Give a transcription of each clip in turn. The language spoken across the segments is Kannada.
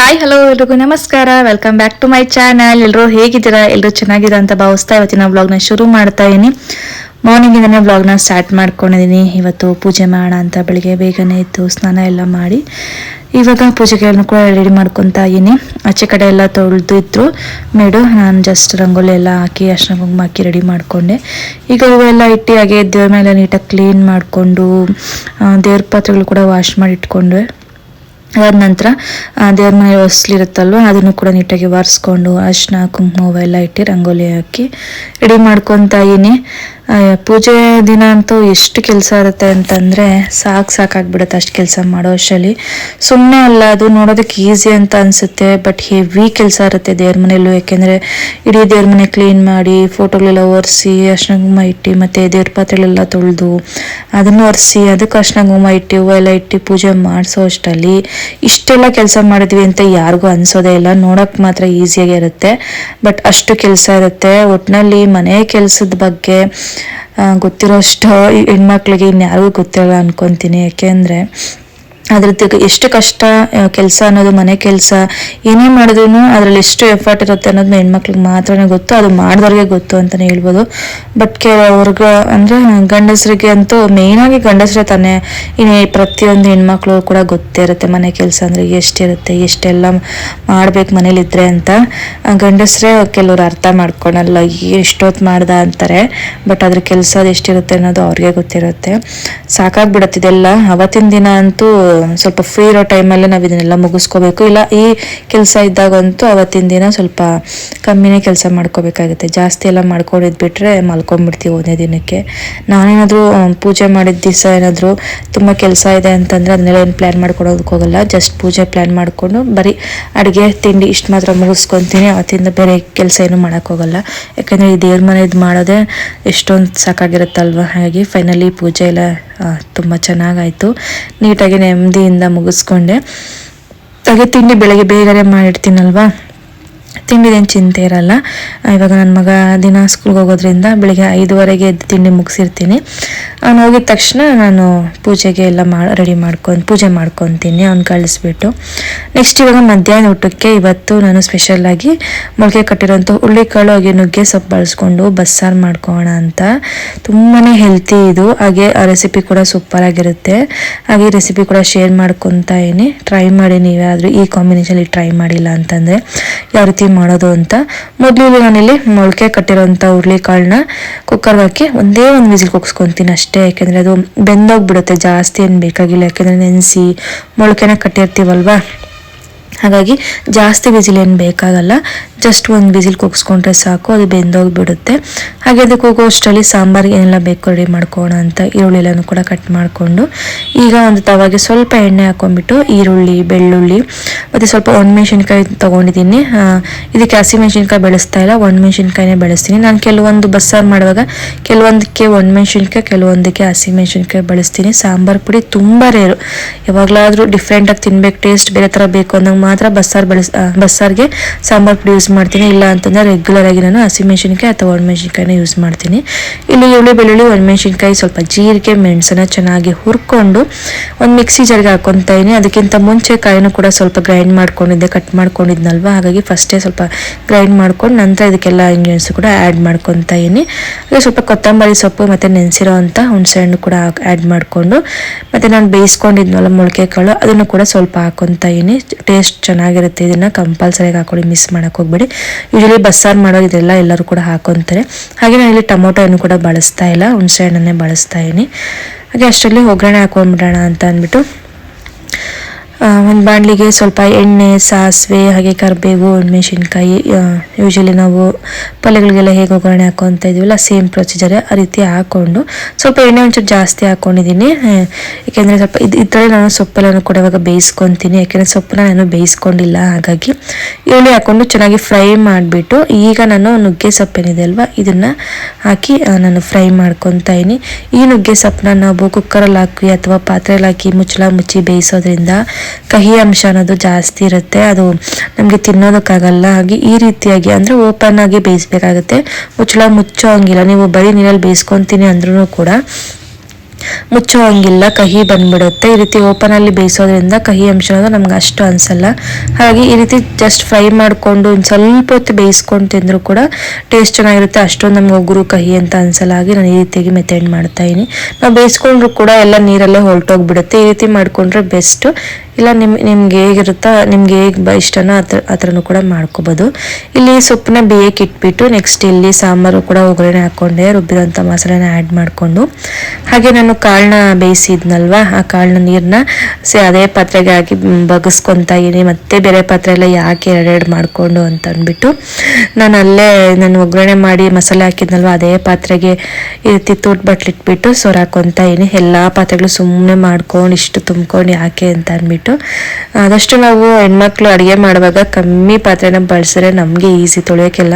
ಹಾಯ್ ಹಲೋ ಎಲ್ರಿಗೂ ನಮಸ್ಕಾರ. Welcome back to my channel ಎಲ್ಲರೂ ಹೇಗಿದ್ದೀರಾ? ಎಲ್ಲರೂ ಚೆನ್ನಾಗಿದ್ದೀರಾ ಅಂತ ಭಾವಿಸ್ತಾ ಇವತ್ತಿನ ವ್ಲಾಗ್ನ ಶುರು ಮಾಡ್ತಾ ಇದೀನಿ. ಮಾರ್ನಿಂಗ್ ಇಂದನೇ ವ್ಲಾಗ್ನ ಸ್ಟಾರ್ಟ್ ಮಾಡ್ಕೊಂಡಿದ್ದೀನಿ ಇವತ್ತು ಪೂಜೆ ಮಾಡೋಣ ಅಂತ ಬೆಳಿಗ್ಗೆ ಬೇಗನೆ ಇತ್ತು ಸ್ನಾನ ಎಲ್ಲ ಮಾಡಿ ಇವಾಗ ಪೂಜೆಗಳನ್ನು ಕೂಡ ರೆಡಿ ಮಾಡ್ಕೊತಾ ಇದ್ದೀನಿ ಆಚೆ ಕಡೆ ಎಲ್ಲ ತೊಳೆದು ಇದ್ರು ಮೇಡು, ನಾನು ಜಸ್ಟ್ ರಂಗೋಲಿ ಎಲ್ಲ ಹಾಕಿ, ಅರ್ಶಿನ ಕುಂಕುಮ ಹಾಕಿ ರೆಡಿ ಮಾಡಿಕೊಂಡೆ. ಈಗ ಹೂವೆಲ್ಲ ಇಟ್ಟು ಹಾಗೆ ದೇವ್ರ ಮೇಲೆ ನೀಟಾಗಿ ಕ್ಲೀನ್ ಮಾಡಿಕೊಂಡು ದೇವ್ರ ಪಾತ್ರೆಗಳು ಕೂಡ ವಾಶ್ ಮಾಡಿ ಇಟ್ಕೊಂಡ್ವೆ. ಅದಾದ ನಂತರ ದೇವ್ರ ಮನೆ ಹೊಸ್ಲಿರುತ್ತಲ್ವ, ಅದನ್ನು ಕೂಡ ನೀಟಾಗಿ ಒರೆಸ್ಕೊಂಡು ಅರ್ಶಿನ ಕುಂಕುಮ ಇಟ್ಟು ರಂಗೋಲಿ ಹಾಕಿ ರೆಡಿ ಮಾಡ್ಕೊತಾ ಇದೀನಿ. ಪೂಜೆ ದಿನ ಅಂತೂ ಎಷ್ಟು ಕೆಲಸ ಇರುತ್ತೆ ಅಂತಂದರೆ ಸಾಕು ಸಾಕಾಗ್ಬಿಡುತ್ತೆ ಅಷ್ಟು ಕೆಲಸ ಮಾಡೋ ಅಷ್ಟರಲ್ಲಿ. ಸುಮ್ಮನೆ ಅಲ್ಲ, ಅದು ನೋಡೋದಕ್ಕೆ ಈಸಿ ಅಂತ ಅನಿಸುತ್ತೆ ಬಟ್ ಹೆವಿ ಕೆಲಸ ಇರುತ್ತೆ ದೇವ್ರ ಮನೆಯಲ್ಲೂ. ಯಾಕೆಂದರೆ ಇಡೀ ದೇವ್ರ ಮನೆ ಕ್ಲೀನ್ ಮಾಡಿ ಫೋಟೋಗಳೆಲ್ಲ ಒರೆಸಿ ಅರ್ಶಿನ ಕುಂಕುಮ ಇಟ್ಟು, ಮತ್ತು ದೇವ್ರ ಪಾತ್ರೆಗಳೆಲ್ಲ ತೊಳೆದು, ಅದನ್ನು ಒರೆಸಿ, ಅದಕ್ಕೆ ಅರ್ಶಿನ ಕುಂಕುಮ ಇಟ್ಟು ಎಲ್ಲ ಇಟ್ಟು ಪೂಜೆ ಮಾಡಿಸೋ ಅಷ್ಟರಲ್ಲಿ ಇಷ್ಟೆಲ್ಲ ಕೆಲಸ ಮಾಡಿದ್ವಿ ಅಂತ ಯಾರಿಗೂ ಅನ್ಸೋದೇ ಇಲ್ಲ. ನೋಡೋಕ್ಕೆ ಮಾತ್ರ ಈಸಿಯಾಗಿರುತ್ತೆ ಬಟ್ ಅಷ್ಟು ಕೆಲಸ ಇರುತ್ತೆ. ಒಟ್ಟಿನಲ್ಲಿ ಮನೆ ಕೆಲಸದ ಬಗ್ಗೆ ಗೊತ್ತಿರೋಷ್ಟು ಹೆಣ್ಮಕ್ಳಿಗೆ ಇನ್ಯಾರಿಗೂ ಗೊತ್ತಿರಲ್ಲ ಅನ್ಕೊಂತೀನಿ. ಯಾಕೆಂದರೆ ಅದ್ರದ್ದು ಎಷ್ಟು ಕಷ್ಟ ಕೆಲಸ ಅನ್ನೋದು, ಮನೆ ಕೆಲಸ, ಏನೇ ಮಾಡಿದ್ರು ಅದ್ರಲ್ಲಿ ಎಷ್ಟು ಎಫರ್ಟ್ ಇರುತ್ತೆ ಅನ್ನೋದು ಹೆಣ್ಮಕ್ಳಿಗೆ ಮಾತ್ರನೇ ಗೊತ್ತು, ಅದು ಮಾಡಿದವ್ರಿಗೆ ಗೊತ್ತು ಅಂತಲೇ ಹೇಳ್ಬೋದು. ಬಟ್ ಕೆಲವ್ರಿಗೆ, ಅಂದರೆ ಗಂಡಸರಿಗೆ ಅಂತೂ ಮೇಯ್ನಾಗಿ ಗಂಡಸರೇ ತಾನೇ, ಇನ್ನೇ ಪ್ರತಿಯೊಂದು ಹೆಣ್ಮಕ್ಳು ಕೂಡ ಗೊತ್ತೇ ಇರುತ್ತೆ ಮನೆ ಕೆಲಸ ಅಂದರೆ ಎಷ್ಟಿರುತ್ತೆ, ಎಷ್ಟೆಲ್ಲ ಮಾಡ್ಬೇಕು ಮನೇಲಿದ್ರೆ ಅಂತ. ಗಂಡಸರೇ ಕೆಲವ್ರು ಅರ್ಥ ಮಾಡ್ಕೊಳಲ್ಲ ಎಷ್ಟೊತ್ತು ಮಾಡ್ದ ಅಂತಾರೆ ಬಟ್ ಅದ್ರ ಕೆಲಸ ಎಷ್ಟಿರುತ್ತೆ ಅನ್ನೋದು ಅವ್ರಿಗೆ ಗೊತ್ತಿರುತ್ತೆ. ಸಾಕಾಗ್ಬಿಡತ್ತಿದೆಲ್ಲ ಅವತ್ತಿನ ದಿನ ಅಂತೂ ಸ್ವಲ್ಪ ಫ್ರೀ ಇರೋ ಟೈಮಲ್ಲೇ ನಾವು ಇದನ್ನೆಲ್ಲ ಮುಗಿಸ್ಕೋಬೇಕು. ಇಲ್ಲ, ಈ ಕೆಲಸ ಇದ್ದಾಗಂತೂ ಅವತ್ತಿನ ದಿನ ಸ್ವಲ್ಪ ಕಮ್ಮಿನೇ ಕೆಲಸ ಮಾಡ್ಕೋಬೇಕಾಗುತ್ತೆ. ಜಾಸ್ತಿ ಎಲ್ಲ ಮಾಡ್ಕೊಂಡಿದ್ಬಿಟ್ರೆ ಮಲ್ಕೊಂಡ್ಬಿಡ್ತೀವಿ ಒಂದೇ ದಿನಕ್ಕೆ. ನಾನೇನಾದರೂ ಪೂಜೆ ಮಾಡಿದ ದಿವಸ ಏನಾದರೂ ತುಂಬ ಕೆಲಸ ಇದೆ ಅಂತಂದರೆ ಅದನ್ನೆಲ್ಲ ಏನು ಪ್ಲ್ಯಾನ್ ಮಾಡ್ಕೊಡೋದಕ್ಕೆ ಹೋಗಲ್ಲ. ಜಸ್ಟ್ ಪೂಜೆ ಪ್ಲ್ಯಾನ್ ಮಾಡಿಕೊಂಡು ಬರೀ ಅಡುಗೆ, ತಿಂಡಿ ಇಷ್ಟು ಮಾತ್ರ ಮುಗಿಸ್ಕೊತೀನಿ. ಅವತ್ತಿಂದ ಬೇರೆ ಕೆಲಸ ಏನು ಮಾಡೋಕ್ಕೋಗಲ್ಲ ಯಾಕಂದರೆ ಈ ದೇವ್ರ ಮನೆದು ಮಾಡೋದೇ ಎಷ್ಟೊಂದು ಸಾಕಾಗಿರುತ್ತಲ್ವ? ಹಾಗಾಗಿ ಫೈನಲಿ ಪೂಜೆ ಎಲ್ಲ ತುಂಬ ಚೆನ್ನಾಗಾಯಿತು. ನೀಟಾಗಿ ನೆಮ್ಮದಿಯಿಂದ ಮುಗಿಸ್ಕೊಂಡೆ. ಹಾಗೆ ತಿಂಡಿ ಬೆಳಗ್ಗೆ ಬೇಗನೆ ಮಾಡಿರ್ತೀನಲ್ವಾ? ತಿಂಡಿದೇನು ಚಿಂತೆ ಇರಲ್ಲ. ಇವಾಗ ನನ್ನ ಮಗ ದಿನ ಸ್ಕೂಲ್ಗೆ ಹೋಗೋದ್ರಿಂದ ಬೆಳಿಗ್ಗೆ ಐದುವರೆಗೆ ಎದ್ದು ತಿಂಡಿ ಮುಗಿಸಿರ್ತೀನಿ. ಅವ್ನು ಹೋಗಿದ ತಕ್ಷಣ ನಾನು ಪೂಜೆಗೆ ಎಲ್ಲ ಮಾ ರೆಡಿ ಮಾಡ್ಕೊಂಡು, ಪೂಜೆ ಮಾಡ್ಕೊತೀನಿ, ಅವ್ನು ಕಳಿಸ್ಬಿಟ್ಟು. ನೆಕ್ಸ್ಟ್ ಇವಾಗ ಮಧ್ಯಾಹ್ನ ಊಟಕ್ಕೆ ಇವತ್ತು ನಾನು ಸ್ಪೆಷಲಾಗಿ ಮೊಳಕೆ ಕಟ್ಟಿರೋಂಥ ಹುಳ್ಳಿಕಾಳು ಹಾಗೆ ನುಗ್ಗೆ ಸೊಪ್ಪು ಬಳಸ್ಕೊಂಡು ಬಸ್ಸಾರು ಮಾಡ್ಕೋಣ ಅಂತ. ತುಂಬಾ ಹೆಲ್ತಿ ಇದು. ಹಾಗೆ ಆ ರೆಸಿಪಿ ಕೂಡ ಸೂಪರ್ ಆಗಿರುತ್ತೆ. ಹಾಗೆ ರೆಸಿಪಿ ಕೂಡ ಶೇರ್ ಮಾಡ್ಕೊತಾ ಇದೀನಿ. ಟ್ರೈ ಮಾಡಿ ನೀವೇ ಆದರೂ ಈ ಕಾಂಬಿನೇಷನಲ್ಲಿ ಟ್ರೈ ಮಾಡಿಲ್ಲ ಅಂತಂದರೆ, ಯಾವ ರೀತಿ ಮಾಡೋದು ಅಂತ. ಮೊದಲು ನಾನಿಲ್ಲಿ ಮೊಳಕೆ ಕಟ್ಟಿರೋಂಥ ಹುರುಳಿಕಾಳನ್ನ ಕುಕ್ಕರ್ಗೆ ಹಾಕಿ ಒಂದೇ ಒಂದು ವಿಸಿಲ್ ಕುಗ್ಸ್ಕೊತೀನಿ ಅಷ್ಟೇ. ಯಾಕೆಂದರೆ ಅದು ಬೆಂದೋಗ್ಬಿಡುತ್ತೆ ಜಾಸ್ತಿ ಏನು ಬೇಕಾಗಿಲ್ಲ. ಯಾಕೆಂದರೆ ನೆನೆಸಿ ಮೊಳಕೆನ ಕಟ್ಟಿರ್ತೀವಲ್ವಾ? ಹಾಗಾಗಿ ಜಾಸ್ತಿ ವಿಸಿಲ್ ಏನು ಬೇಕಾಗಲ್ಲ. ಜಸ್ಟ್ ಒಂದು ವಿಸಿಲ್ ಕುಗ್ಸ್ಕೊಂಡ್ರೆ ಸಾಕು, ಅದು ಬೆಂದೋಗ್ಬಿಡುತ್ತೆ ಹಾಗೆ ಅದಕ್ಕೆ ಹೋಗೋ ಅಷ್ಟರಲ್ಲಿ ಸಾಂಬಾರಿಗೆ ಏನೆಲ್ಲ ಬೇಕು ರೆಡಿ ಮಾಡ್ಕೋಣ ಅಂತ ಈರುಳ್ಳಿ ಎಲ್ಲನೂ ಕೂಡ ಕಟ್ ಮಾಡಿಕೊಂಡು. ಈಗ ಒಂದು ತವಾಗೆ ಸ್ವಲ್ಪ ಎಣ್ಣೆ ಹಾಕೊಂಡ್ಬಿಟ್ಟು ಈರುಳ್ಳಿ, ಬೆಳ್ಳುಳ್ಳಿ, ಮತ್ತು ಸ್ವಲ್ಪ ಒಣಮೆಣಸಿನ್ಕಾಯಿ ತೊಗೊಂಡಿದ್ದೀನಿ. ಇದಕ್ಕೆ ಇದಕ್ಕೆ ಹಸಿಮೆಣ್ಸಿನ್ಕಾಯಿ ಬೆಳೆಸ್ತಾ ಇಲ್ಲ, ಒಣಮೆಣಸಿನ್ಕಾಯಿನೇ ಬೆಳೆಸ್ತೀನಿ. ನಾನು ಕೆಲವೊಂದು ಬಸ್ಸಾರು ಮಾಡುವಾಗ ಕೆಲವೊಂದಕ್ಕೆ ಒಣಮೆಣಸಿನ್ಕಾಯಿ, ಕೆಲವೊಂದಕ್ಕೆ ಹಸಿಮೆಣ್ಸಿನ್ಕಾಯಿ ಬಳಸ್ತೀನಿ. ಸಾಂಬಾರು ಪುಡಿ ತುಂಬ ರೇರು. ಯಾವಾಗಲಾದರೂ ಡಿಫ್ರೆಂಟಾಗಿ ತಿನ್ಬೇಕು ಟೇಸ್ಟ್ ಬೇರೆ ಥರ ಬೇಕು ಅಂದಾಗ ಮಾತ್ರ ಬಸ್ಸಾರು ಬಳಸ್ ಬಸ್ಸಾರಿಗೆ ಸಾಂಬಾರು ಪುಡಿ ಯೂಸ್ ಮಾಡ್ತೀನಿ. ಇಲ್ಲ ಅಂತಂದರೆ ರೆಗ್ಯುಲರ್ ಆಗಿ ನಾನು ಹಸಿಮೆಣ್ಸಿನ್ಕಾಯಿ ಅಥವಾ ಒಣಮೆಣ್ಸಿನ್ಕಾಯಿನ ಯೂಸ್ ಮಾಡ್ತೀನಿ. ಇಲ್ಲಿ ಈರುಳ್ಳಿ, ಬೆಳ್ಳುಳ್ಳಿ ಒಣಮೆಣ್ಸಿನ್ಕಾಯಿ ಸ್ವಲ್ಪ ಜೀರಿಗೆ, ಮೆಣಸನ್ನ ಚೆನ್ನಾಗಿ ಹುರ್ಕೊಂಡು ಒಂದು ಮಿಕ್ಸಿ ಜರ್ಗೆ ಹಾಕೊತಾ ಇದ್ದೀನಿ ಅದಕ್ಕಿಂತ ಮುಂಚೆ ಕಾಯಿನೂ ಕೂಡ ಸ್ವಲ್ಪ ಗ್ರೈಂಡ್ ಮಾಡ್ಕೊಂಡಿದ್ದೆ ಕಟ್ ಮಾಡ್ಕೊಂಡಿದ್ನಲ್ವ? ಹಾಗಾಗಿ ಫಸ್ಟೇ ಸ್ವಲ್ಪ ಗ್ರೈಂಡ್ ಮಾಡ್ಕೊಂಡು ನಂತರ ಇದಕ್ಕೆಲ್ಲ ಇಂಗ್ರೀಡಿಯೆಂಟ್ಸ್ ಕೂಡ ಆ್ಯಡ್ ಮಾಡ್ಕೊತಾ ಇದ್ದೀನಿ ಹಾಗೆ ಸ್ವಲ್ಪ ಕೊತ್ತಂಬರಿ ಸೊಪ್ಪು ಮತ್ತು ನೆನೆಸಿರೋ ಅಂಥ ಹುಣಸೆಹಣ್ಣು ಕೂಡ ಆ್ಯಡ್ ಮಾಡಿಕೊಂಡು ಮತ್ತು ನಾನು ಬೇಯಿಸ್ಕೊಂಡಿದ್ನಲ್ಲ ಮೊಳಕೆ ಕಾಳು ಅದನ್ನು ಕೂಡ ಸ್ವಲ್ಪ ಹಾಕೊತಾ ಇದ್ದೀನಿ ಟೇಸ್ಟ್ ಚೆನ್ನಾಗಿರುತ್ತೆ. ಇದನ್ನು ಕಂಪಲ್ಸರಿಯಾಗಿ ಹಾಕೊಳ್ಳಿ ಮಿಸ್ ಮಾಡೋಕೆ ಹೋಗ್ಬೇಡಿ. ಯೂಶಲಿ ಬಸ್ಸಾರು ಮಾಡೋ ಇದೆಲ್ಲ ಎಲ್ಲರೂ ಕೂಡ ಹಾಕೊತಾರೆ. ಹಾಗೆ ನಾನು ಇಲ್ಲಿ ಟೊಮೊಟೊ ಏನು ಕೂಡ ಬಳಸ್ತಾ ಇಲ್ಲ, ಹುಣಸೆ ಹಣ್ಣನ್ನೇ ಬಳಸ್ತಾ ಇದೀನಿ. ಹಾಗೆ ಅಷ್ಟರಲ್ಲಿ ಒಗ್ಗರಣೆ ಹಾಕೊಂಡ್ಬಿಡೋಣ ಅಂತ ಅಂದ್ಬಿಟ್ಟು ಒಂದು ಬಾಣಲಿಗೆ ಸ್ವಲ್ಪ ಎಣ್ಣೆ, ಸಾಸಿವೆ, ಹಾಗೆ ಕರಿಬೇವು, ಮೆಣಸಿನ್ಕಾಯಿ ಯೂಶಲಿ ನಾವು ಪಲ್ಯಗಳಿಗೆಲ್ಲ ಹೇಗೆ ಒಗ್ಗರಣೆ ಹಾಕೊತ ಇದೀವಲ್ಲ ಸೇಮ್ ಪ್ರೊಸೀಜರ್ ಆ ರೀತಿ ಹಾಕ್ಕೊಂಡು ಸ್ವಲ್ಪ ಎಣ್ಣೆ ಒಂಚೂರು ಜಾಸ್ತಿ ಹಾಕ್ಕೊಂಡಿದ್ದೀನಿ ಯಾಕೆಂದರೆ ಸ್ವಲ್ಪ ಇದು, ಇದರಲ್ಲಿ ನಾನು ಸೊಪ್ಪೆಲ್ಲ ಕೂಡ ಇವಾಗ ಬೇಯಿಸ್ಕೊತೀನಿ. ಯಾಕೆಂದರೆ ಸೊಪ್ಪನ್ನ ನಾನು ಬೇಯಿಸ್ಕೊಂಡಿಲ್ಲ, ಹಾಗಾಗಿ ಈರುಳ್ಳಿ ಹಾಕ್ಕೊಂಡು ಚೆನ್ನಾಗಿ ಫ್ರೈ ಮಾಡಿಬಿಟ್ಟು ಈಗ ನಾನು ನುಗ್ಗೆ ಸೊಪ್ಪೇನಿದೆ ಅಲ್ವಾ, ಇದನ್ನು ಹಾಕಿ ನಾನು ಫ್ರೈ ಮಾಡ್ಕೊತಾ ಇದೀನಿ ಈ ನುಗ್ಗೆ ಸೊಪ್ಪನ್ನ ನಾವು ಕುಕ್ಕರಲ್ಲಿ ಹಾಕಿ ಅಥವಾ ಪಾತ್ರೆಯಲ್ಲಿ ಹಾಕಿ ಮುಚ್ಚಳ ಮುಚ್ಚಿ ಬೇಯಿಸೋದ್ರಿಂದ ಕಹಿ ಅಂಶ ಅನ್ನೋದು ಜಾಸ್ತಿ ಇರುತ್ತೆ. ಅದು ನಮಗೆ ತಿನ್ನೋದಕ್ಕಾಗಲ್ಲ. ಹಾಗೆ ಈ ರೀತಿಯಾಗಿ ಅಂದರೆ ಓಪನ್ ಆಗಿ ಬೇಯಿಸ್ಬೇಕಾಗುತ್ತೆ. ಮುಚ್ಚಳ ಮುಚ್ಚೋ ಹಂಗಿಲ್ಲ. ನೀವು ಬರೀ ನೀರಲ್ಲಿ ಬೇಯಿಸ್ಕೊತೀನಿ ಅಂದ್ರೂ ಕೂಡ ಮುಚ್ಚೋ ಹಂಗಿಲ್ಲ. ಕಹಿ ಬಂದ್ಬಿಡುತ್ತೆ. ಈ ರೀತಿ ಓಪನ್ ಅಲ್ಲಿ ಬೇಯಿಸೋದ್ರಿಂದ ಕಹಿ ಅಂಶ ಅನ್ನೋದು ನಮ್ಗೆ ಅಷ್ಟು ಅನ್ಸಲ್ಲ. ಹಾಗೆ ಈ ರೀತಿ ಜಸ್ಟ್ ಫ್ರೈ ಮಾಡಿಕೊಂಡು ಒಂದು ಸ್ವಲ್ಪ ಹೊತ್ತು ಬೇಯಿಸ್ಕೊಂಡು ತಿಂದರೂ ಕೂಡ ಟೇಸ್ಟ್ ಚೆನ್ನಾಗಿರುತ್ತೆ. ಅಷ್ಟೊಂದು ನಮ್ಗೆ ಒಗ್ಗರು ಕಹಿ ಅಂತ ಅನ್ಸಲ್ಲ. ಹಾಗೆ ನಾನು ಈ ರೀತಿಯಾಗಿ ಮೆಥಡ್ ಮಾಡ್ತಾ ಇದೀನಿ. ನಾವು ಬೇಯಿಸ್ಕೊಂಡ್ರು ಕೂಡ ಎಲ್ಲ ನೀರಲ್ಲೇ ಹೊರಟೋಗ್ಬಿಡುತ್ತೆ. ಈ ರೀತಿ ಮಾಡ್ಕೊಂಡ್ರೆ ಬೆಸ್ಟ್ ಇಲ್ಲ, ನಿಮ್, ನಿಮ್ಗೆ ಹೇಗಿರುತ್ತೋ, ನಿಮ್ಗೆ ಹೇಗೆ ಇಷ್ಟನೋ ಆ ಥರ- ಕೂಡ ಮಾಡ್ಕೋಬೋದು. ಇಲ್ಲಿ ಸೊಪ್ಪನ್ನ ಬೇಯಕ್ಕೆ ಇಟ್ಬಿಟ್ಟು ನೆಕ್ಸ್ಟ್ ಇಲ್ಲಿ ಸಾಂಬಾರು ಕೂಡ ಒಗ್ಗರಣೆ ಹಾಕ್ಕೊಂಡೆ ರುಬ್ಬಿರೋಂಥ ಮಸಾಲೆನ ಆ್ಯಡ್ ಮಾಡಿಕೊಂಡು. ಹಾಗೆ ನಾನು ಕಾಳನ್ನ ಬೇಯಿಸಿದ್ನಲ್ವ, ಆ ಕಾಳನ್ನ ನೀರನ್ನ ಸೇ, ಅದೇ ಪಾತ್ರೆಗೆ ಹಾಕಿ ಬಗಸ್ಕೊತಾ ಇದೀನಿ ಮತ್ತೆ ಬೇರೆ ಪಾತ್ರೆ ಎಲ್ಲ ಯಾಕೆ ಎರಡೆರಡು ಮಾಡಿಕೊಂಡು ಅಂತ ಅಂದ್ಬಿಟ್ಟು ನಾನು ಅಲ್ಲೇ ನಾನು ಒಗ್ಗರಣೆ ಮಾಡಿ ಮಸಾಲೆ ಹಾಕಿದ್ನಲ್ವ, ಅದೇ ಪಾತ್ರೆಗೆ ಈ ರೀತಿ ತೂಟ್ ಬಟ್ಲಿಟ್ಬಿಟ್ಟು ಸೊರಾಕೊತಾ ಇದೀನಿ ಎಲ್ಲ ಪಾತ್ರೆಗಳು ಸುಮ್ಮನೆ ಮಾಡ್ಕೊಂಡು, ಇಷ್ಟು ತುಂಬ್ಕೊಂಡು ಯಾಕೆ ಅಂತ ಅಂದ್ಬಿಟ್ಟು ಆದಷ್ಟು ನಾವು ಹೆಣ್ಮಕ್ಳು ಅಡುಗೆ ಮಾಡುವಾಗ ಕಮ್ಮಿ ಪಾತ್ರೆನ ಬಳಸಿದ್ರೆ ನಮಗೆ ಈಸಿ ತೊಳೆಯೋಕ್ಕೆಲ್ಲ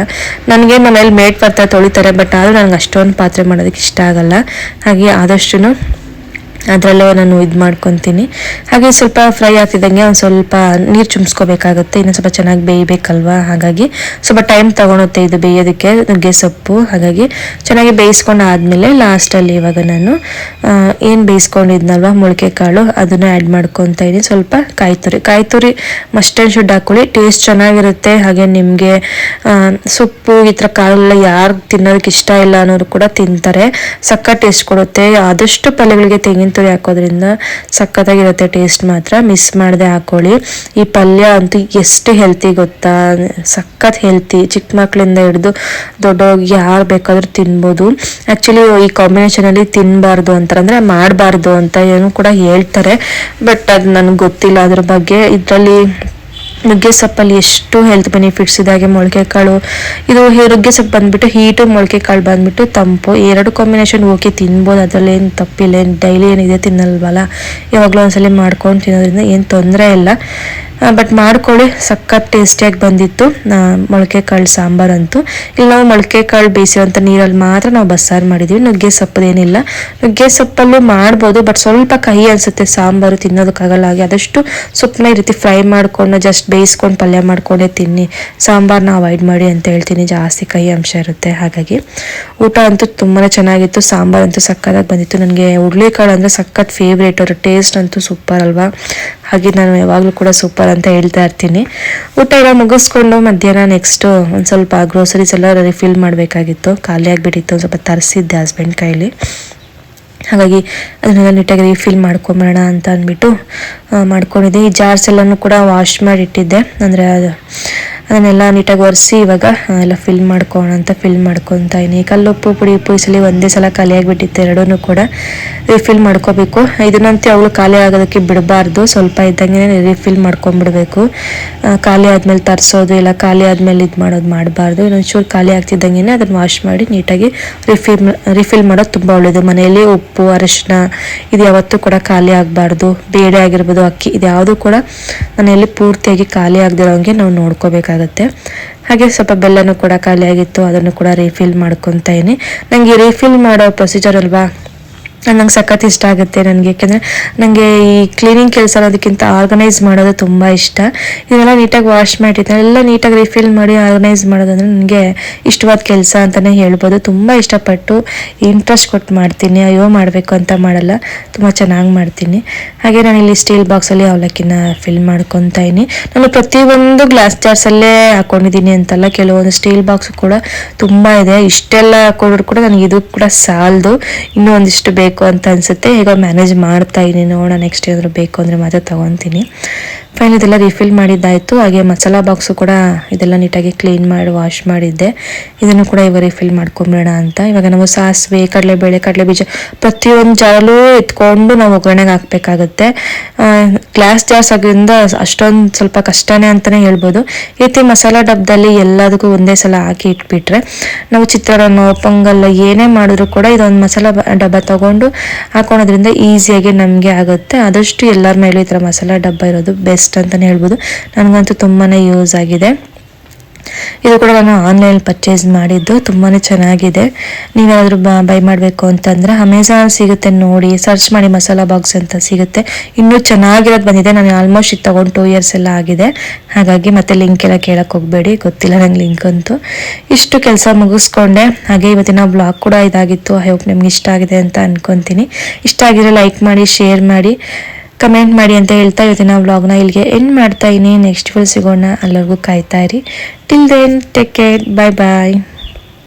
ನನಗೆ ಮನೇಲಿ ಮೇಡ್ ಪಾತ್ರೆ ತೊಳಿತಾರೆ, ಬಟ್ ಆದರೂ ನನಗೆ ಅಷ್ಟೊಂದು ಪಾತ್ರೆ ಮಾಡೋದಕ್ಕೆ ಇಷ್ಟ ಆಗಲ್ಲ. ಹಾಗೆ ಆದಷ್ಟು ಅದರಲ್ಲೇ ನಾನು ಇದು ಮಾಡ್ಕೊತೀನಿ. ಹಾಗೆ ಸ್ವಲ್ಪ ಫ್ರೈ ಆಗ್ತಿದ್ದಂಗೆ ಒಂದು ಸ್ವಲ್ಪ ನೀರು ಚುಮ್ಸ್ಕೋಬೇಕಾಗುತ್ತೆ, ಇನ್ನು ಸ್ವಲ್ಪ ಚೆನ್ನಾಗಿ ಬೇಯಬೇಕಲ್ವಾ? ಹಾಗಾಗಿ ಸ್ವಲ್ಪ ಟೈಮ್ ತಗೊಳುತ್ತೆ ಇದು ಬೇಯೋದಕ್ಕೆ, ನುಗ್ಗೆ ಸೊಪ್ಪು. ಹಾಗಾಗಿ ಚೆನ್ನಾಗಿ ಬೇಯಿಸ್ಕೊಂಡು ಆದಮೇಲೆ ಲಾಸ್ಟಲ್ಲಿ ಇವಾಗ ನಾನು ಏನು ಬೇಯಿಸ್ಕೊಂಡಿದ್ನಲ್ವ, ಮೊಳಕೆ ಕಾಳು, ಅದನ್ನು ಆ್ಯಡ್ ಮಾಡ್ಕೊತಾ ಇದ್ದೀನಿ ಸ್ವಲ್ಪ ಕಾಯಿ ತುರಿ. ಕಾಯಿ ತುರಿ ಶುಡ್ ಹಾಕೊಳ್ಳಿ. ಟೇಸ್ಟ್ ಚೆನ್ನಾಗಿರುತ್ತೆ. ಹಾಗೆ ನಿಮಗೆ ಸೊಪ್ಪು ಈ ಥರ ಕಾಳೆಲ್ಲ ಯಾರು ತಿನ್ನೋದಕ್ಕೆ ಇಷ್ಟ ಇಲ್ಲ ಅನ್ನೋರು ಕೂಡ ತಿಂತಾರೆ. ಸಕ್ಕ ಟೇಸ್ಟ್ ಕೊಡುತ್ತೆ. ಆದಷ್ಟು ಪಲ್ಯಗಳಿಗೆ ತೆಂಗಿನ ತುರಿ ಹಾಕೋದ್ರಿಂದ ಸಖತ್ತಾಗಿರುತ್ತೆ ಟೇಸ್ಟ್ ಮಾತ್ರ. ಮಿಸ್ ಮಾಡದೆ ಹಾಕೊಳ್ಳಿ. ಈ ಪಲ್ಯ ಅಂತೂ ಎಷ್ಟು ಹೆಲ್ತಿ ಗೊತ್ತಾ? ಸಖತ್ ಹೆಲ್ತಿ ಚಿಕ್ಕ ಮಕ್ಕಳಿಂದ ಹಿಡಿದು ದೊಡ್ಡೋಗಿ ಯಾರು ಬೇಕಾದ್ರೂ ತಿನ್ಬೋದು. ಆ್ಯಕ್ಚುಲಿ ಈ ಕಾಂಬಿನೇಷನಲ್ಲಿ ತಿನ್ನಬಾರ್ದು ಅಂತಾರೆ. ಅಂದರೆ ಮಾಡಬಾರ್ದು ಅಂತ ಏನು ಕೂಡ ಹೇಳ್ತಾರೆ. ಬಟ್ ಅದು ನನಗೆ ಗೊತ್ತಿಲ್ಲ ಅದ್ರ ಬಗ್ಗೆ. ಇದರಲ್ಲಿ ನುಗ್ಗೆ ಸೊಪ್ಪಲ್ಲಿ ಎಷ್ಟು ಹೆಲ್ತ್ ಬೆನಿಫಿಟ್ಸ್ ಇದೆ, ಹಾಗೆ ಮೊಳಕೆ ಕಾಳು ಇದು ನುಗ್ಗೆ ಸೊಪ್ಪು ಬಂದ್ಬಿಟ್ಟು ಹೀಟು ಮೊಳಕೆ ಕಾಳು ಬಂದ್ಬಿಟ್ಟು ತಂಪು. ಎರಡು ಕಾಂಬಿನೇಷನ್ ಓಕೆ ತಿನ್ಬೋದು. ಅದರಲ್ಲಿ ಏನು ತಪ್ಪಿಲ್ಲ, ಏನು ಡೈಲಿ ಏನಿದೆ ತಿನ್ನಲ್ವಲ್ಲ. ಯಾವಾಗಲೂ ಒಂದ್ಸಲಿ ಮಾಡ್ಕೊಂಡು ತಿನ್ನೋದ್ರಿಂದ ಏನು ತೊಂದರೆ ಇಲ್ಲ. ಬಟ್ ಮಾಡ್ಕೊಳ್ಳಿ. ಸಖತ್ ಟೇಸ್ಟಿಯಾಗಿ ಬಂದಿತ್ತು. ಮೊಳಕೆ ಕಾಳು ಸಾಂಬಾರಂತೂ ಇಲ್ಲಿ ನಾವು ಮೊಳಕೆ ಕಾಳು ಬೇಯಿಸಿರೋಂಥ ನೀರಲ್ಲಿ ಮಾತ್ರ ನಾವು ಬಸ್ಸಾರು ಮಾಡಿದ್ದೀವಿ. ನುಗ್ಗೆ ಸೊಪ್ಪದೇನಿಲ್ಲ ನುಗ್ಗೆ ಸೊಪ್ಪಲ್ಲೂ ಮಾಡ್ಬೋದು ಬಟ್ ಸ್ವಲ್ಪ ಕಹಿ ಅನಿಸುತ್ತೆ ಸಾಂಬಾರು ತಿನ್ನೋದಕ್ಕಾಗಲ್ಲ. ಹಾಗೆ ಆದಷ್ಟು ಸೊಪ್ಪನ್ನ ಈ ರೀತಿ ಫ್ರೈ ಮಾಡ್ಕೊಂಡು ಜಸ್ಟ್ ಬೇಯಿಸ್ಕೊಂಡು ಪಲ್ಯ ಮಾಡಿಕೊಂಡೇ ತಿನ್ನಿ. ಸಾಂಬಾರನ್ನ ಅವಾಯ್ಡ್ ಮಾಡಿ ಅಂತ ಹೇಳ್ತೀನಿ. ಜಾಸ್ತಿ ಕಹಿ ಅಂಶ ಇರುತ್ತೆ. ಹಾಗಾಗಿ ಊಟ ಅಂತೂ ತುಂಬಾ ಚೆನ್ನಾಗಿತ್ತು. ಸಾಂಬಾರು ಅಂತೂ ಸಕ್ಕತ್ತಾಗಿ ಬಂದಿತ್ತು. ನನಗೆ ಹುರುಳಿಕಾಳು ಅಂದರೆ ಸಖತ್ ಫೇವ್ರೇಟ್ ಅವ್ರ ಟೇಸ್ಟ್ ಅಂತೂ ಸೂಪರ್ ಅಲ್ವಾ? ಹಾಗೆ ನಾನು ಯಾವಾಗಲೂ ಕೂಡ ಸೂಪರ್ ಅಂತ ಹೇಳ್ತಾ ಇರ್ತೀನಿ. ಊಟ ಎಲ್ಲ ಮುಗಿಸ್ಕೊಂಡು ಮಧ್ಯಾಹ್ನ ನೆಕ್ಸ್ಟು ಒಂದು ಸ್ವಲ್ಪ ಗ್ರೋಸರೀಸ್ ಎಲ್ಲ ರಿಫಿಲ್ ಮಾಡಬೇಕಾಗಿತ್ತು. ಖಾಲಿ ಆಗಿಬಿಟ್ಟಿತ್ತು. ಸ್ವಲ್ಪ ತರಿಸಿದ್ದೆ ಹಸ್ಬೆಂಡ್ ಕೈಲಿ. ಹಾಗಾಗಿ ಅದನ್ನೆಲ್ಲ ನೀಟಾಗಿ ರೀಫಿಲ್ ಮಾಡ್ಕೊಂಬರೋಣ ಅಂತ ಅಂದ್ಬಿಟ್ಟು ಮಾಡ್ಕೊಂಡಿದ್ದೆ. ಈ ಜಾರ್ಸ್ ಎಲ್ಲನೂ ಕೂಡ ವಾಶ್ ಮಾಡಿ ಇಟ್ಟಿದ್ದೆ. ಅಂದರೆ ಅದು ಅದನ್ನೆಲ್ಲ ನೀಟಾಗಿ ಒರೆಸಿ ಇವಾಗ ಎಲ್ಲ ಫಿಲ್ ಮಾಡ್ಕೋಣ ಅಂತ ಫಿಲ್ ಮಾಡ್ಕೊತಾ ಇದೀನಿ ಕಲ್ಲುಪ್ಪು ಪುಡಿ, ಉಪ್ಪು ಈ ಸಲ ಒಂದೇ ಸಲ ಖಾಲಿ ಆಗಿಬಿಟ್ಟಿತ್ತು ಎರಡೂ ಕೂಡ ರಿಫಿಲ್ ಮಾಡ್ಕೋಬೇಕು. ಇದನ್ನಂತೂ ಅವಳು ಖಾಲಿ ಆಗೋದಕ್ಕೆ ಬಿಡಬಾರ್ದು. ಸ್ವಲ್ಪ ಇದ್ದಂಗೆ ರಿಫಿಲ್ ಮಾಡ್ಕೊಂಡ್ಬಿಡ್ಬೇಕು ಖಾಲಿ ಆದಮೇಲೆ ತರಿಸೋದು, ಇಲ್ಲ ಖಾಲಿ ಆದಮೇಲೆ ಇದು ಮಾಡೋದು ಮಾಡಬಾರ್ದು. ಇನ್ನೊಂಚೂರು ಖಾಲಿ ಆಗ್ತಿದ್ದಂಗೆ ಅದನ್ನು ವಾಶ್ ಮಾಡಿ ನೀಟಾಗಿ ರಿಫಿಲ್ ರಿಫಿಲ್ ಮಾಡೋದು ತುಂಬ ಒಳ್ಳೆಯದು ಮನೆಯಲ್ಲಿ ಉಪ್ಪು, ಅರಿಶಿನ, ಇದು ಯಾವತ್ತೂ ಕೂಡ ಖಾಲಿ ಆಗಬಾರ್ದು. ಬೇಳೆ ಆಗಿರ್ಬೋದು ಅಕ್ಕಿ ಇದು ಯಾವುದು ಕೂಡ ಮನೆಯಲ್ಲಿ ಪೂರ್ತಿಯಾಗಿ ಖಾಲಿ ಆಗದಿರೋಂಗೆ ನಾವು ನೋಡ್ಕೋಬೇಕಾಗತ್ತೆ ಹಾಗೆ ಸ್ವಲ್ಪ ಬೆಲ್ಲನೂ ಕೂಡ ಖಾಲಿಯಾಗಿತ್ತು, ಅದನ್ನು ಕೂಡ ರೀಫಿಲ್ ಮಾಡ್ಕೊತಾ ಇದ್ದೀನಿ. ನನಗೆ ರೀಫಿಲ್ ಮಾಡೋ ಪ್ರೊಸೀಜರ್ ಅಲ್ವಾ? ನಂಗೆ ಸಖತ್ ಇಷ್ಟ ಆಗುತ್ತೆ ನನಗೆ. ಯಾಕೆಂದರೆ ನನಗೆ ಈ ಕ್ಲೀನಿಂಗ್ ಕೆಲಸ ಅನ್ನೋದಕ್ಕಿಂತ ಆರ್ಗನೈಸ್ ಮಾಡೋದು ತುಂಬ ಇಷ್ಟ. ಇದನ್ನೆಲ್ಲ ನೀಟಾಗಿ ವಾಶ್ ಮಾಡಿರ್ತಾರೆ ಎಲ್ಲ ನೀಟಾಗಿ ರಿಫಿಲ್ ಮಾಡಿ ಆರ್ಗನೈಸ್ ಮಾಡೋದಂದ್ರೆ ನನಗೆ ಇಷ್ಟವಾದ ಕೆಲಸ ಅಂತಲೇ ಹೇಳ್ಬೋದು. ತುಂಬ ಇಷ್ಟಪಟ್ಟು ಇಂಟ್ರೆಸ್ಟ್ ಕೊಟ್ಟು ಮಾಡ್ತೀನಿ. ಅಯ್ಯೋ, ಮಾಡಬೇಕು ಅಂತ ಮಾಡಲ್ಲ. ತುಂಬ ಚೆನ್ನಾಗಿ ಮಾಡ್ತೀನಿ. ಹಾಗೆ ನಾನು ಇಲ್ಲಿ ಸ್ಟೀಲ್ ಬಾಕ್ಸಲ್ಲಿ ಅವಲಕ್ಕಿನ ಫಿಲ್ ಮಾಡ್ಕೊತಾ ಇದೀನಿ ನಾನು ಪ್ರತಿಯೊಂದು ಗ್ಲಾಸ್ ಜಾರ್ಸಲ್ಲೇ ಹಾಕೊಂಡಿದ್ದೀನಿ ಅಂತಲ್ಲ. ಕೆಲವೊಂದು ಸ್ಟೀಲ್ ಬಾಕ್ಸ್ ಕೂಡ ತುಂಬ ಇದೆ. ಇಷ್ಟೆಲ್ಲ ಹಾಕೊಂಡ್ರು ಕೂಡ ನನಗೆ ಇದು ಕೂಡ ಸಾಲದು. ಇನ್ನೂ ಒಂದಿಷ್ಟು ಬೇಕು ಅಂತ ಅನ್ಸುತ್ತೆ. ಈಗ ಮ್ಯಾನೇಜ್ ಮಾಡ್ತಾ ಇದೀನಿ ನೋಡೋಣ ನೆಕ್ಸ್ಟ್ ಏನಾದ್ರು ಬೇಕು ಅಂದರೆ ಮಾತ್ರ ತಗೊತೀನಿ. ಫೈನ್ ಇದೆಲ್ಲ ರಿಫಿಲ್ ಮಾಡಿದ್ದಾಯಿತು. ಹಾಗೆ ಮಸಾಲಾ ಬಾಕ್ಸು ಕೂಡ ಇದೆಲ್ಲ ನೀಟಾಗಿ ಕ್ಲೀನ್ ಮಾಡಿ ವಾಶ್ ಮಾಡಿದ್ದೆ. ಇದನ್ನು ಕೂಡ ಇವಾಗ ರಿಫಿಲ್ ಮಾಡ್ಕೊಂಬೇಡ ಅಂತ. ಇವಾಗ ನಾವು ಸಾಸಿವೆ, ಕಡಲೆಬೇಳೆ ಕಡಲೆ ಬೀಜ ಪ್ರತಿಯೊಂದು ಜಾರಲ್ಲೂ ಎತ್ಕೊಂಡು ನಾವು ಒಗ್ಗರಣೆಗೆ ಹಾಕ್ಬೇಕಾಗುತ್ತೆ. ಗ್ಲಾಸ್ ಜಾರ್ಸ್ ಆಗೋದ್ರಿಂದ ಅಷ್ಟೊಂದು ಸ್ವಲ್ಪ ಕಷ್ಟನೇ ಅಂತಲೇ ಹೇಳ್ಬೋದು. ಈ ರೀತಿ ಮಸಾಲಾ ಡಬ್ಬದಲ್ಲಿ ಎಲ್ಲದಕ್ಕೂ ಒಂದೇ ಸಲ ಹಾಕಿ ಇಟ್ಬಿಟ್ರೆ ನಾವು ಚಿತ್ರಾನ್ನ ಪೊಂಗಲ್ ಏನೇ ಮಾಡಿದ್ರು ಕೂಡ ಇದೊಂದು ಮಸಾಲ ಡಬ್ಬ ತಗೊಂಡು ಹಾಕೊಳೋದ್ರಿಂದ ಈಸಿಯಾಗಿ ನಮಗೆ ಆಗುತ್ತೆ. ಆದಷ್ಟು ಎಲ್ಲರ ಮೇಲೂ ಈ ಥರ ಮಸಾಲ ಡಬ್ಬ ಇರೋದು ಬೆಸ್ಟ್ ಅಂತಲೇ ಹೇಳ್ಬೋದು. ನನಗಂತೂ ತುಂಬಾ ಯೂಸ್ ಆಗಿದೆ. ಇದು ಕೂಡ ನಾನು ಆನ್ಲೈನ್ ಪರ್ಚೇಸ್ ಮಾಡಿದ್ದು ತುಂಬಾ ಚೆನ್ನಾಗಿದೆ. ನೀವೇನಾದರೂ ಬೈ ಮಾಡಬೇಕು ಅಂತಂದರೆ ಅಮೆಝಾನ್ ಸಿಗುತ್ತೆ ನೋಡಿ, ಸರ್ಚ್ ಮಾಡಿ ಮಸಾಲಾ ಬಾಕ್ಸ್ ಅಂತ ಸಿಗುತ್ತೆ. ಇನ್ನೂ ಚೆನ್ನಾಗಿರೋದು ಬಂದಿದೆ. ನಾನು ಆಲ್ಮೋಸ್ಟ್ ಇದು ತೊಗೊಂಡು ಟೂ ಇಯರ್ಸ್ ಎಲ್ಲ ಆಗಿದೆ. ಹಾಗಾಗಿ ಮತ್ತೆ ಲಿಂಕ್ ಎಲ್ಲ ಕೇಳಕ್ಕೆ ಹೋಗಬೇಡಿ. ಗೊತ್ತಿಲ್ಲ ನಂಗೆ ಲಿಂಕ್ ಅಂತೂ. ಇಷ್ಟು ಕೆಲಸ ಮುಗಿಸ್ಕೊಂಡೆ. ಹಾಗೆ ಇವತ್ತಿನ ಬ್ಲಾಗ್ ಕೂಡ ಇದಾಗಿತ್ತು. ಐ ಹೋಪ್ ನಿಮ್ಗೆ ಇಷ್ಟ ಆಗಿದೆ ಅಂತ ಅಂದ್ಕೊತೀನಿ ಇಷ್ಟ ಆಗಿರೋ ಲೈಕ್ ಮಾಡಿ ಶೇರ್ ಮಾಡಿ. ಕಮೆಂಟ್ ಮಾಡಿ ಅಂತ ಹೇಳ್ತಾ ಇವತ್ತಿನ ವ್ಲಾಗ್ನ ಇಲ್ಲಿಗೆ ಎಂಡ್ ಮಾಡ್ತಾ ಇದ್ದೀನಿ. ನೆಕ್ಸ್ಟ್ ಫುಲ್ ಸಿಗೋಣ. ಎಲ್ಲರಿಗೂ ಕಾಯ್ತಾ ಇರಿ. Till then take care bye bye